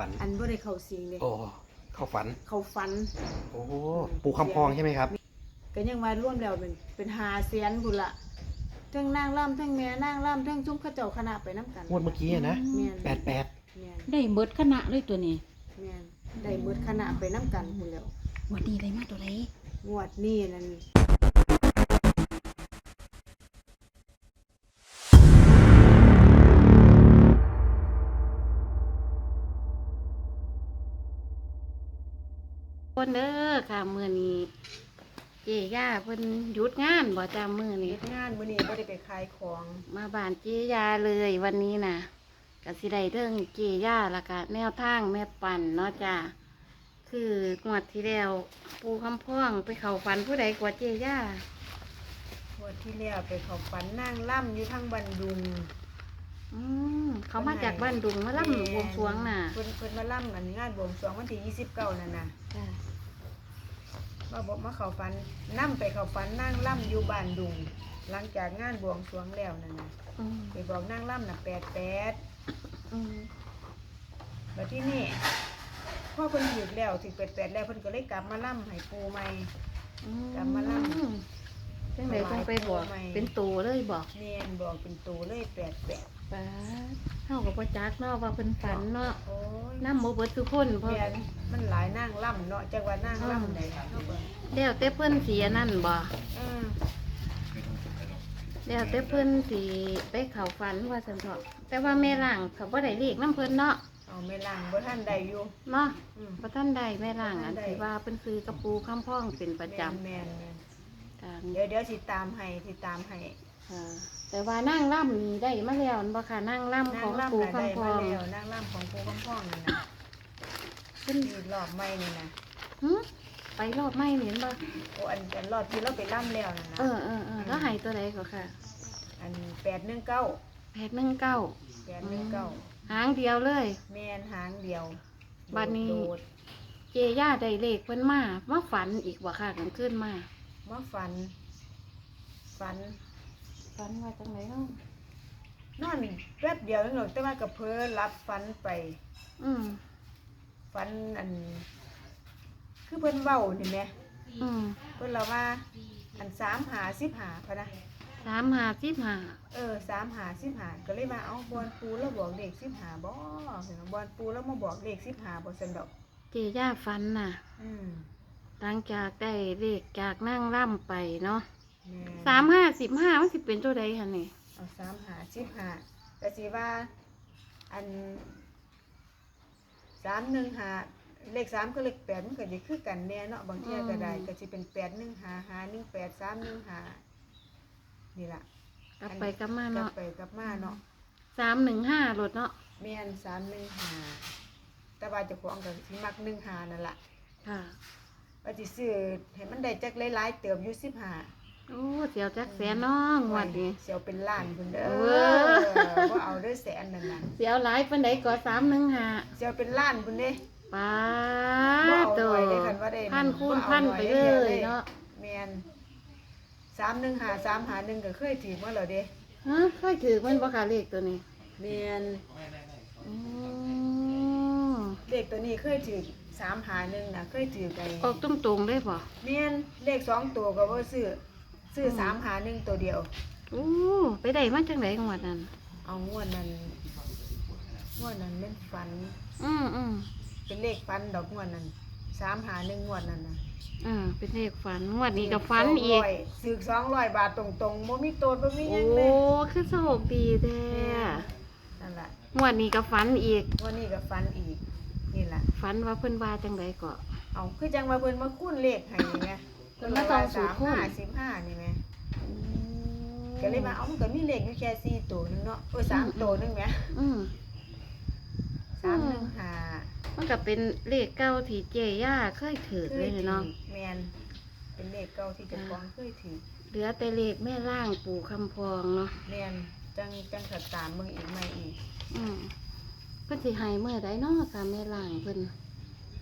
ฝัน อันบ่ได้เข้าสิงเลยโอ้เข้าฝัน เขาฝัน โอ้ปูคำพองใช่ไหมครับ ก็ยังว่าร่วมแล้วเป็นเป็นหาแสนพุ่นละทั้งนางร่ำทั้งแม่นางร่ำทั้งจุ้มเข้าเจ้าคณะไปน้ำกันงวดเมื่อกี้อะนะแม่นแปดแปดแม่นได้เบิดคณะเลยตัวนี้แม่นได้หมดคณะไปน้ำกันพุ่นแล้ว วันนี้เลยมาตัวไหนงวดนี้นั่นคน จย่าเพิ่นหยุดงานบ่จ้ามื้อนี้เฮ็ดงานมื้อนี้บ่ได้ไปขายของมาบ้านเจยาเลยวันนี้น่ะก็สิได้เรื่องเจยาแล้วก็แนวทางแม่ปั่นเนาะจ้าคืองวดที่แล้วปูคำพ่องไปเข้าฝันผู้ใดกว่าเจยางวดที่แล้วไปเข้าฝันนางร่ำอยู่ทางบันดุงอืมเขามาจากบ้านดุงมาล่ำบวงสรวงน่ะเพิ่นเพิ่นมาล่ำอันงานบวงสรวงวันที่29นั่นน่ะจ้ะ มาบอกมาเข้าฝันนํไปเข้าฝันนางร่ำอยู่บ้านดุง หลังจากงานบวงสรวงแล้วนั่นน่ะอืมไปบอกนางร่ำน่ะ88อืมแล้วที่นี่พ่อเพิ่นหยุดแล้วถึง88แล้วเพิ่นก็เลยกลับมาล่ำให้ปูใหม่ อืมกลับมาล่ำจังไดต้องไปบอกถวายปู่ใหม่เป็นตัวเลยบอก เนียนบอกเป็นตัวเลย88ป้าเฮากับพ่จักเนาะว่าเพิ่นฝันเนาะโอ้ยน้ำบ่เบิดทุกคนเพราะเมียนมันหลายนางล่ำเนาะจังว่านางล่ำใดเนาะเบิ่งแล้วแต่เพิ่นสิอันนั่นบ่อืมแล้วแต่เพิ่นสิไปเข้าฝันว่าซั่นเถาะแต่ว่าแม่ล่างเขาบ่ได้เรียกน้ำเพิ่นเนาะเอาไม่ล่างบ่ทันใดอยู่เนาะอืมบ่ทันได้แม่ล่างบ่ทัอันนได้ที่ว่าเพิ่นซื้อกระปูข้ามพ่องเป็นประจำแม่นแม่นกลางเดี๋ยวเดี๋ยวสิตามให้สิตามให้ ค่ะ แต่ว่านั่งล่ำนี่ได้มาแล้วอันบ่ค่ะนั่งล่ำนาของงล่ำปูน่ะข้าได้มพ่มาองแล้วนางล่ำของปูคำพ่องนี่นะเพิ่นนี่รอบใหม่นี่นะหึไปรอบไม่เห็นบ่โอ้อันอันรอบที่เราไปล่ำแล้วนั่นนะเออเออเออแล้วให้ตัวใดก็ค่ะอัน819แปดหนึ่งเก้า819หางเดียวเลย แม่นหางเดียวบัดนี้ โดดเจย่าได้เลขเพิ่นมามาฝันอีกว่าค่ะกลางคืนมามาฝัน ฝัน ฝันว่าจังไดเนาะนอนแป๊บเดียวนึงหรอกแต่ว่ากับเพอรับฝันไป อืมฝันอัน คือเพิ่นเว้านี่แหมอืมเพิ่นเราว่า อันสามหาสิบหาพะนะสามหาสิบหาเออสามหาสิบหาก็เลยมาเอาบอลปูแล้วบอกเลขสิบหาบ่เห็นบอลปูแล้วมาบอกเลขสิบหาบ่ซั่นดอก เจย่าฝันน่ะ อืม หลังจากได้เลขจากนั่งร่ำไปเนาะแม่น สามห้าสิบห้ามันสิเป็นตัวใดคะนี่เอาสามหาสิบหาก็สิว่า อันสามหนึ่งหาเลขสามก็เลขแปดมันก็จะคือกันแน่เนาะบางเที่ยก็ได้ก็สิเป็นแปดหนึ่งหาหาหนึ่งแปดสามหนึ่งหานี่ล่ะกลับไปกลับมากลับเนาะไปกลับมาเนาะสามหนึ่งห้ารถเนาะแม่นสามหนึ่งหาแต่ว่าเจะของกับที่มักหนึ่งหานั่นล่ะค่ะ ว่าสิซื้อให้มันได้จักหลายๆเติบอยู่สิบหา โอ้เสียวจักแสนน้องวันนี้ เสียวเป็นล้านพุ่นเด้อเว้อบ่เอาเด้อแสนนั่นน่ะเสียวหลายปันใดก็สามหนึ่งห้าเสียวเป็นล้านพุ่นเด้ป้าบ่เอาโตหน่อยเด้คันว่าได้พันคูณบ่เอาพันหน่อยไปได้เลเดียวเลยยเนาะแม่นสามหนึ่งหาสามหาหนึ่งก็เคยถือมาแล้วเด้ฮะเคยถือมันบ่ค่ะเลขตัวนี้แม่นอืมเลขตัวนี้เคยถือสามหาหนึ่งน่ะเคยถือไปออกตรงตรงๆเลยป่ะแม่นเลขสองตัวก็บ่ซื้อ ซื้อสามหาหนึ่งตัวเดียว โอ้ไปได้มาจังไดของวัดนั้นเอางวดนั้นงวดนั้นเป็นฝัน อืมอืมเป็นเลขฝันดอกงวดนั้นสามหาหนึ่งงวดนั้นนะอ่าเป็นเลขฝันงวดนี้ก็ฝันอีกซื้อสองร้อยบาทตรงๆบ่มีโตดบ่มีหโอ้ยังเลยคือโชคดีแท้นั่นล่ะงวดนี้ก็ฝันอีกงวันนี้ก็ฝันอีกนี่ล่ะฝันว่าเพิ่นว่าจังไดก็เอาคือจังว่าเพิ่นมาคูณเลขให้ไง เพิ่นมาต้องสูตรคูณห้าสิบห้านี่แหมก็เลยมาเอามันก็มีเลขอยู่แค่สี่ตัวหนึงเนาะเออสามตัวหนึงแหมอืมสามหนึ่งห้ามันก็เป็นเลขเก้าที่เจย่าเคยถือเลยเนาะแมนเป็นเลขเก่าที่เจะฟ้าของเคยถือเหลือแต่เลขแม่ร่างปู่คำพองเนาะแมนจังจังขัดตามมึงอีกไม่อีก อืมเพิ่นสิให้เมื่อใดเนาะค่ะแม่ร่างเพิ่น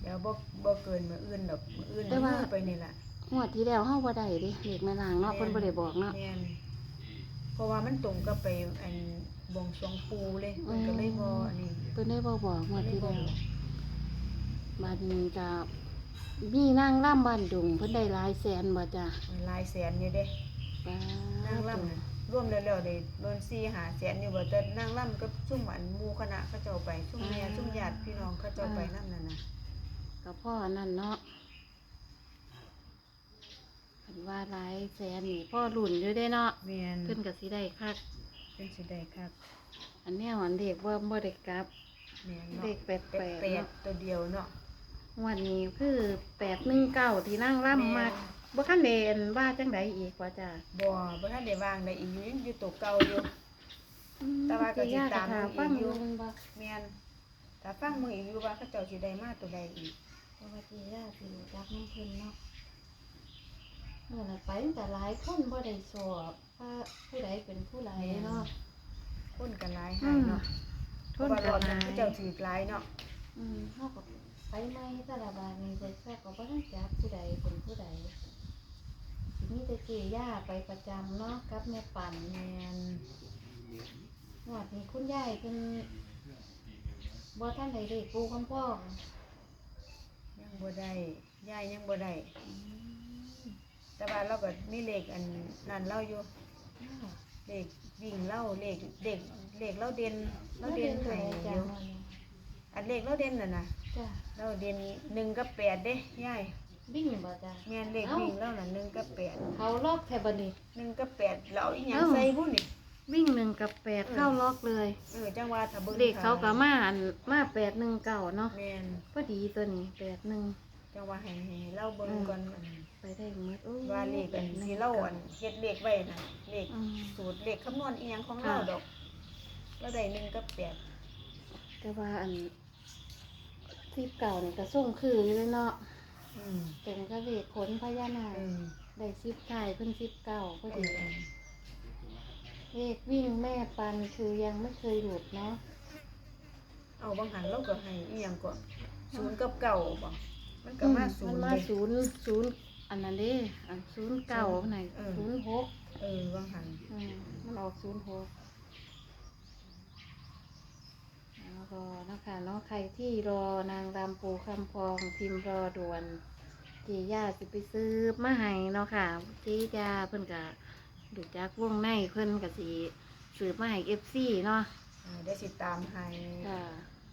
เดี๋ยวบ่บ่เกินมื้ออื่นดอกมื้ออื่นแต่ว่ามื้อไปนี่ล่ะ งวดที่แล้วเฮาบ่ได้เดิเลขแม่ร่างเนาะเพิ่นบ่ได้บอกเนาะ แม่นเพราะว่ามันตรงกับไปอันบวงสรวงปูเลยมันก็เลยบ่อันนี้เพิ่นได้บ่บอกงวดที่แล้วบัดนี้ก็มีนางร่ำบ้านดุงเพิ่นได้หลายแสนบ่จ้ะมันหลายแสนอยู่เด้ป้านางล่ำน่ะร่วมแล้วๆได้โดน4 5แสนอยู่บ่แต่นางล่ำกับซุ่มอันหมู่คณะเขาเจ้าไปซุ่มแม่ซุ่มญาติพี่น้องเขาเจ้าไปนํนั่นน่ะก็พ่อนั่นเนาะเพิ่น ว่าหลายแสนนี่พ่อรุ่นอยู่ได้เนาะแม่นเพิ่นก็สิได้คักเป็นสิได้ครับอันแนวอันเด็กว่าบ่ได้กลับ แม่นเด็เนาะกแปดแปแปดดตัวเดียวเนาะวันนี้คือแปดหนึ่งเก้าที่นั่งร่ำมากบ่คันเดนว่าจังไดอีกว่าจ้ะบ่บ่ทันได้วางได้อีกอยู่ยังอยู่ตัวเก่าอยู่ แต่ว่าก็สิตามเจ้ย่อีกฟังออยู่ยู่ บ่แม่นถ้าฟังมืออีกอยู่ว่าเขาเจ้าสิได้มาตัวใดอีกเพราะว่าเจ้ย่าสิรู้จักน้ำเพิ่นเนาะ เมื่อนั้นไปตั้งแต่หลายคนบ่ได้สอบว่าผู้ใดเป็นผู้ใดเนาะคนกันหลายให้เนาะทเพราะนว่ากัรอบนหนั้ลานเขายเจ้าถือหลายเนาะอืมเฮาก็ไปใหม่แต่ละบาทนี่ไปแซ่ก็บ่ทันจักผู้ใดเป็นผู้ใดสิมีแต่เจ้ย่าไปประจำเนาะกับแม่ปั่นแม่นหวดนี้คุณยายเป็นบ่ท่านใดเด็กปูคำพ่องยังบ่ได้ยายยังบ่ได้ แต่ว่าเราก็มีเลขอันนั้นเราอยู่เลขวิ่งเล่าเลขเด็กเลขเราเด่นเราเด่นตัวให้ใดอจ้ะยู่อันเลขเราเด่นน่ะนะจ้ะเราเด่นหนึ่งกับแปดเด้ยายวิ่งบ่จ้ะแม่นเลขวิ่งเราน่ะหนึ่งกับแปดเขาลอกแทบันนี่หนึ่งกับแปดเราอีหยังเอ้าใส่บุ้นนี่วิ่งหนึ่งกับแปดเข้าล็อกเลย เออจังว่าถ้าเบิ่งเด็กเขาก็มาอันมาแปดหนึ่งเก่าเนาะแม่นพอดีตัวนี้แปดหนึ่ง จังว่าให้ให้เราเบิ่งก่อนอันไปได้หมดโอ้ยว่าเลขอันที่เราอันเฮ็ดเลขไว้น่ะเลขอืมสูตรเลขคำนวณอีหยังของเราค่ะดอกเราได้หนึ่งกับแปดแต่ว่าอันที่เก่าเนี่ยก็ส่งคืออยู่เลยเนาะอืมตรงกับเลขขนพญานาคเออได้สิบไข่เพิ่นสิบเก่าพอเอดีอเลขวิ่งแม่ปันคือยังไม่เคยหลุดเนาะเอาบางหันเราก็ให้อีหยังก่อนศูนย์กับเก่าบ่ มันก็มาศูมันย์มาเด้ ศูนย์ศูนย์อันนั้นเด้อันศูนย์เก่าไหนเออ ศูนย์หกเออบางหันอืมมันออกศูนย์หกแล้วก็นะคะเนาะใครที่รอนางรำปูคำพองพิมพ์รอด่วนจีย่าสิไปซื้อมาให้เนาะค่ะจีย่าเพิ่นกะดูจากวงในเพิ่นกะสิซื้อมาให้เอฟซีเนาะเออได้สิตามให้ค่ะ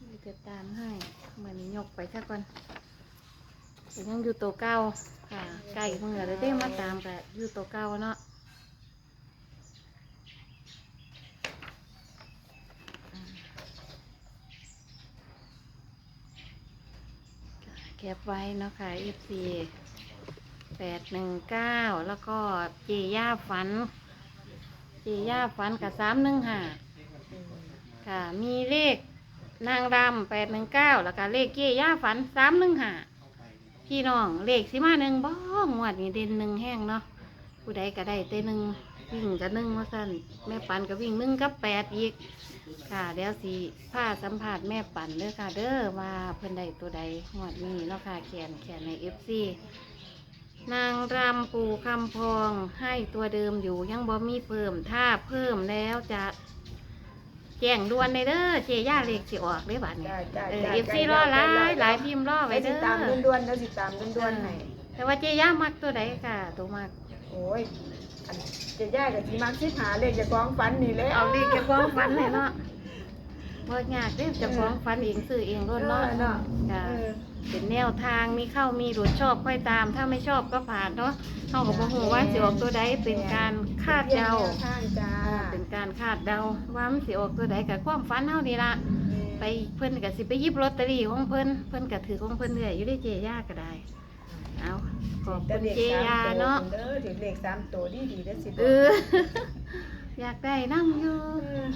มีติดตามให้เหมือนยกไปซะก่อนแต่ ยังอยู่ตัวเก่าค่ะไก่เมื่อเลยได้มาตามกะอยู่ตัวเก่าเนาะแคปไว้เนาะค่ะ F4 แปดหนึ่งเก้าแล้วก็เจย่าฝัน เจย่าฝันกับสามหนึ่งห้าค่ะ มีเลขนางรำแปดหนึ่งเก้าแล้วก็เลขเกี้ย่าฝันสามหนึ่งห้า พี่น้องเลขสิมาหนึ่งบ้องวดนี้เด่นหนึ่งแห้งเนาะผู้ใดก็ได้เต้หนึ่งวิ่งกับหนึ่งว่าสั้นแม่ปันก็วิ่งหนึ่งกับแปดอีกค่ะเดี๋ยวสิผ้าสัมผัสแม่ปันเด้อค่ะ เด้อว่าเพิ่อนใดตัวใดงวดนี้เนาะค่ะแขนแขนในเอฟซีนางรำปูคำพองให้ตัวเดิมอยู่ยังบ่มีเพิ่มถ้าเพิ่มแล้วจะ แจ้งด่วนเลยเด้อเจย่าเล็กสิออกได้บัดนี้จ้าจ้าเออจ้าเอฟซีรอหลายหลายพิมพ์รอไว้ได้สิเด้อตามด่วนๆแล้วสิตามด่วนๆให้แต่ว่าเจย่ามักตัวใดค่ะตัวมักโอ้ยอันจะยากกับสิมักสิหาเลขเจะฟ้าของฝันนี่แหล้วเอาเลขจะฟ้องฟันเลยเนาะบ่ยากเด้อจะฟ้องฟันเองซื้อเองรถเนาะเนาะจ้ะเออเป็นแนวทางมีเข้ามีหลุดชอบค่อยตาม ถ้าไม่ชอบก็ผ่านเนาะเฮาก็บ่ฮู้ว่าสิออกตัวใดเป็นการคาดเดาทางจ้าเป็น การคาดเดาว่ามันสิออกตัวใดกับความฝันเฮานี่ล่ะไปเพิ่นก็สิไปหยิบลอตเตอรี่ของเพิ่นเพิ่นก็ถือของเพิ่นเรื่อยอยู่ได้เจย่าก็ได้เอาขอบแต่คุณเลขเจสามยาตัวเนาะเด้อถึงเลขสามตัวดีดีๆเด้อสิเอออยากได้นั่งอยู่เออ